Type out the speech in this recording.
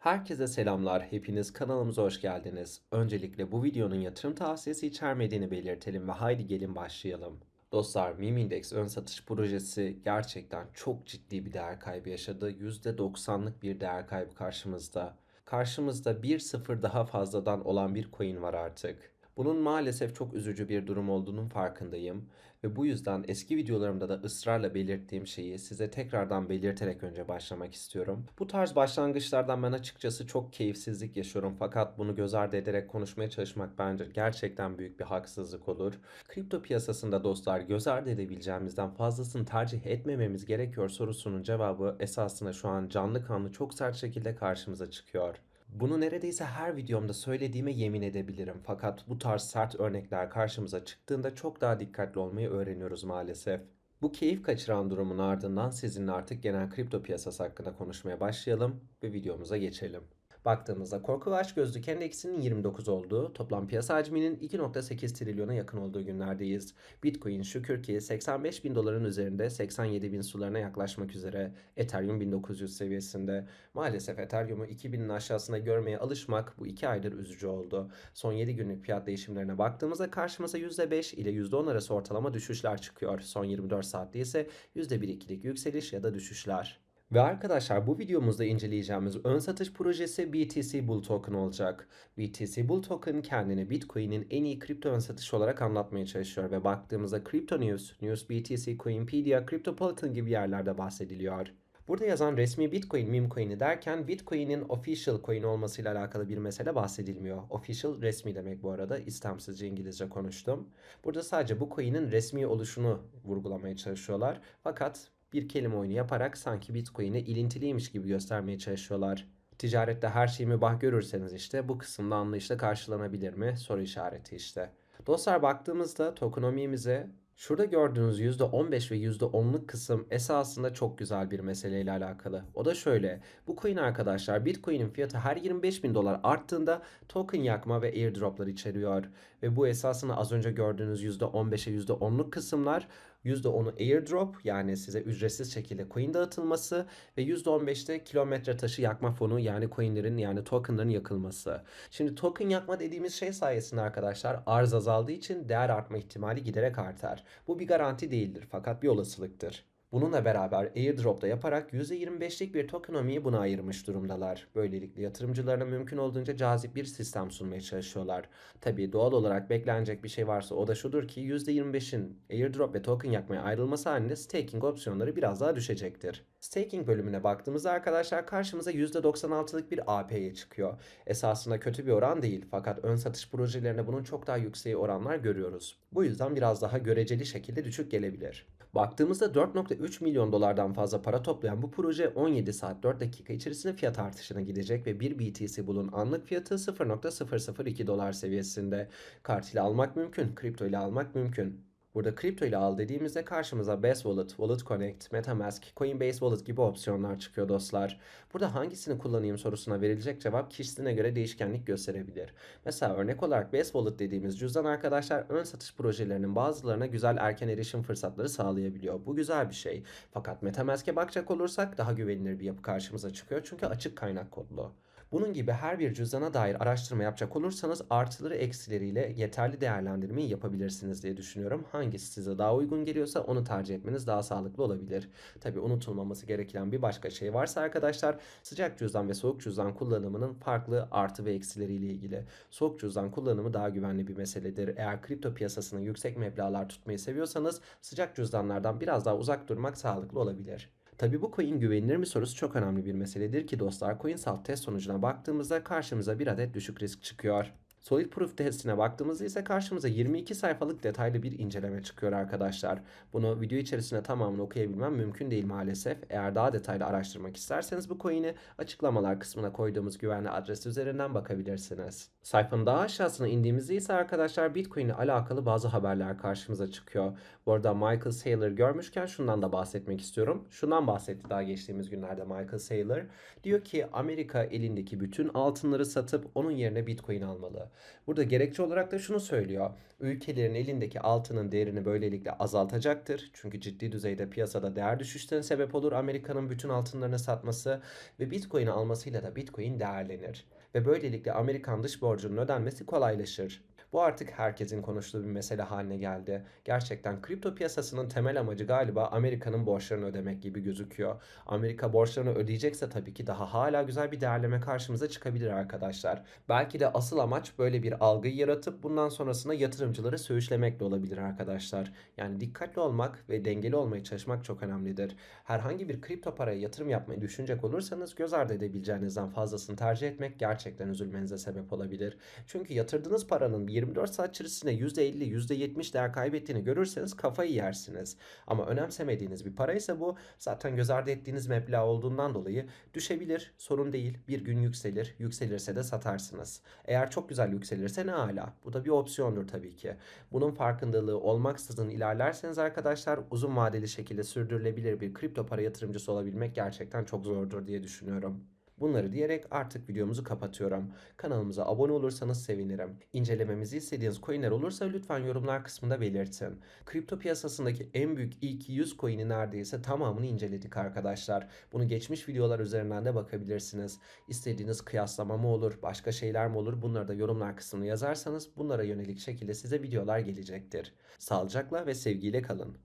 Herkese selamlar. Hepiniz kanalımıza hoş geldiniz. Öncelikle bu videonun yatırım tavsiyesi içermediğini belirtelim ve haydi gelin başlayalım. Dostlar Meme Index ön satış projesi gerçekten çok ciddi bir değer kaybı yaşadı. %90'lık bir değer kaybı karşımızda. Karşımızda 1-0 daha fazladan olan bir coin var artık. Bunun maalesef çok üzücü bir durum olduğunun farkındayım ve bu yüzden eski videolarımda da ısrarla belirttiğim şeyi size tekrardan belirterek önce başlamak istiyorum. Bu tarz başlangıçlardan ben açıkçası çok keyifsizlik yaşıyorum fakat bunu göz ardı ederek konuşmaya çalışmak bence gerçekten büyük bir haksızlık olur. Kripto piyasasında dostlar göz ardı edebileceğimizden fazlasını tercih etmememiz gerekiyor sorusunun cevabı esasında şu an canlı kanlı çok sert şekilde karşımıza çıkıyor. Bunu neredeyse her videomda söylediğime yemin edebilirim. Fakat bu tarz sert örnekler karşımıza çıktığında çok daha dikkatli olmayı öğreniyoruz maalesef. Bu keyif kaçıran durumun ardından sizinle artık genel kripto piyasası hakkında konuşmaya başlayalım ve videomuza geçelim. Baktığımızda korku ve açgözlülük endeksinin 29 olduğu, toplam piyasa hacminin 2.8 trilyona yakın olduğu günlerdeyiz. Bitcoin şükür ki 85 bin doların üzerinde 87 bin sularına yaklaşmak üzere. Ethereum 1900 seviyesinde. Maalesef Ethereum'u 2000'in aşağısına görmeye alışmak bu 2 aydır üzücü oldu. Son 7 günlük fiyat değişimlerine baktığımızda karşımıza %5 ile %10 arası ortalama düşüşler çıkıyor. Son 24 saatte ise %1-2'lik yükseliş ya da düşüşler. Ve arkadaşlar bu videomuzda inceleyeceğimiz ön satış projesi BTC Bull Token olacak. BTC Bull Token kendini Bitcoin'in en iyi kripto ön satışı olarak anlatmaya çalışıyor ve baktığımızda Crypto News, News BTC, Coinpedia, Cryptopolitan gibi yerlerde bahsediliyor. Burada yazan resmi Bitcoin meme coin'i derken Bitcoin'in official coin olmasıyla alakalı bir mesele bahsedilmiyor. Official resmi demek bu arada. İstemsizce İngilizce konuştum. Burada sadece bu coin'in resmi oluşunu vurgulamaya çalışıyorlar. Fakat bir kelime oyunu yaparak sanki Bitcoin'e ilintiliymiş gibi göstermeye çalışıyorlar. Ticarette her şeyi mübah görürseniz işte bu kısımda anlayışla karşılanabilir mi? Soru işareti işte. Dostlar baktığımızda tokenomiğimize Şurada gördüğünüz %15 ve %10'luk kısım esasında çok güzel bir meseleyle alakalı. O da şöyle. Bu coin arkadaşlar Bitcoin'in fiyatı her 25 bin dolar arttığında token yakma ve airdroplar içeriyor. Ve bu esasında az önce gördüğünüz %15'e %10'luk kısımlar %10'u airdrop yani size ücretsiz şekilde coin dağıtılması ve %15'te kilometre taşı yakma fonu yani coinlerin yani tokenların yakılması. Şimdi token yakma dediğimiz şey sayesinde arkadaşlar arz azaldığı için değer artma ihtimali giderek artar. Bu bir garanti değildir fakat bir olasılıktır. Bununla beraber airdrop'ta yaparak %25'lik bir tokenomiyi buna ayırmış durumdalar. Böylelikle yatırımcılarına mümkün olduğunca cazip bir sistem sunmaya çalışıyorlar. Tabii doğal olarak beklenecek bir şey varsa o da şudur ki %25'in airdrop ve token yakmaya ayrılması halinde staking opsiyonları biraz daha düşecektir. Staking bölümüne baktığımızda arkadaşlar karşımıza %96'lık bir AP'ye çıkıyor. Esasında kötü bir oran değil fakat ön satış projelerinde bunun çok daha yüksek oranlar görüyoruz. Bu yüzden biraz daha göreceli şekilde düşük gelebilir. Baktığımızda 4.3 milyon dolardan fazla para toplayan bu proje 17 saat 4 dakika içerisinde fiyat artışına gidecek ve bir BTC Bull'un anlık fiyatı 0.002 dolar seviyesinde. Kart ile almak mümkün, kripto ile almak mümkün. Burada kripto ile al dediğimizde karşımıza Best Wallet, Wallet Connect, Metamask, Coinbase Wallet gibi opsiyonlar çıkıyor dostlar. Burada hangisini kullanayım sorusuna verilecek cevap kişisine göre değişkenlik gösterebilir. Mesela örnek olarak Best Wallet dediğimiz cüzdan arkadaşlar ön satış projelerinin bazılarına güzel erken erişim fırsatları sağlayabiliyor. Bu güzel bir şey. Fakat Metamask'e bakacak olursak daha güvenilir bir yapı karşımıza çıkıyor çünkü açık kaynak kodlu. Bunun gibi her bir cüzdana dair araştırma yapacak olursanız artıları eksileriyle yeterli değerlendirmeyi yapabilirsiniz diye düşünüyorum. Hangisi size daha uygun geliyorsa onu tercih etmeniz daha sağlıklı olabilir. Tabi unutulmaması gereken bir başka şey varsa arkadaşlar sıcak cüzdan ve soğuk cüzdan kullanımının farklı artı ve eksileriyle ilgili. Soğuk cüzdan kullanımı daha güvenli bir meseledir. Eğer kripto piyasasının yüksek meblağlar tutmayı seviyorsanız sıcak cüzdanlardan biraz daha uzak durmak sağlıklı olabilir. Tabi bu coin güvenilir mi sorusu çok önemli bir meseledir ki dostlar CoinSalt test sonucuna baktığımızda karşımıza bir adet düşük risk çıkıyor. Solid Proof testine baktığımızda ise karşımıza 22 sayfalık detaylı bir inceleme çıkıyor arkadaşlar. Bunu video içerisinde tamamını okuyabilmem mümkün değil maalesef. Eğer daha detaylı araştırmak isterseniz bu coin'i açıklamalar kısmına koyduğumuz güvenli adres üzerinden bakabilirsiniz. Sayfanın daha aşağısına indiğimizde ise arkadaşlar Bitcoin ile alakalı bazı haberler karşımıza çıkıyor. Bu arada Michael Saylor görmüşken şundan da bahsetmek istiyorum. Şundan bahsetti daha geçtiğimiz günlerde Michael Saylor. Diyor ki Amerika elindeki bütün altınları satıp onun yerine Bitcoin almalı. Burada gerekçe olarak da şunu söylüyor. Ülkelerin elindeki altının değerini böylelikle azaltacaktır. Çünkü ciddi düzeyde piyasada değer düşüşlerine sebep olur Amerika'nın bütün altınlarını satması ve Bitcoin'i almasıyla da Bitcoin değerlenir. Ve böylelikle Amerikan dış borcunun ödenmesi kolaylaşır. Bu artık herkesin konuştuğu bir mesele haline geldi. Gerçekten kripto piyasasının temel amacı galiba Amerika'nın borçlarını ödemek gibi gözüküyor. Amerika borçlarını ödeyecekse tabii ki daha hala güzel bir değerleme karşımıza çıkabilir arkadaşlar. Belki de asıl amaç böyle bir algıyı yaratıp bundan sonrasında yatırımcıları söğüşlemek de olabilir arkadaşlar. Yani dikkatli olmak ve dengeli olmaya çalışmak çok önemlidir. Herhangi bir kripto paraya yatırım yapmayı düşünecek olursanız göz ardı edebileceğinizden fazlasını tercih etmek gerçekten üzülmenize sebep olabilir. Çünkü yatırdığınız paranın 24 saat içerisinde %50, %70 değer kaybettiğini görürseniz kafayı yersiniz. Ama önemsemediğiniz bir paraysa bu zaten göz ardı ettiğiniz meblağ olduğundan dolayı düşebilir, sorun değil. Bir gün yükselir, yükselirse de satarsınız. Eğer çok güzel yükselirse ne hala. Bu da bir opsiyondur tabii ki. Bunun farkındalığı olmaksızın ilerlerseniz arkadaşlar uzun vadeli şekilde sürdürülebilir bir kripto para yatırımcısı olabilmek gerçekten çok zordur diye düşünüyorum. Bunları diyerek artık videomuzu kapatıyorum. Kanalımıza abone olursanız sevinirim. İncelememizi istediğiniz coinler olursa lütfen yorumlar kısmında belirtin. Kripto piyasasındaki en büyük ilk 100 coin'i neredeyse tamamını inceledik arkadaşlar. Bunu geçmiş videolar üzerinden de bakabilirsiniz. İstediğiniz kıyaslama mı olur, başka şeyler mi olur bunları da yorumlar kısmına yazarsanız bunlara yönelik şekilde size videolar gelecektir. Sağlıcakla ve sevgiyle kalın.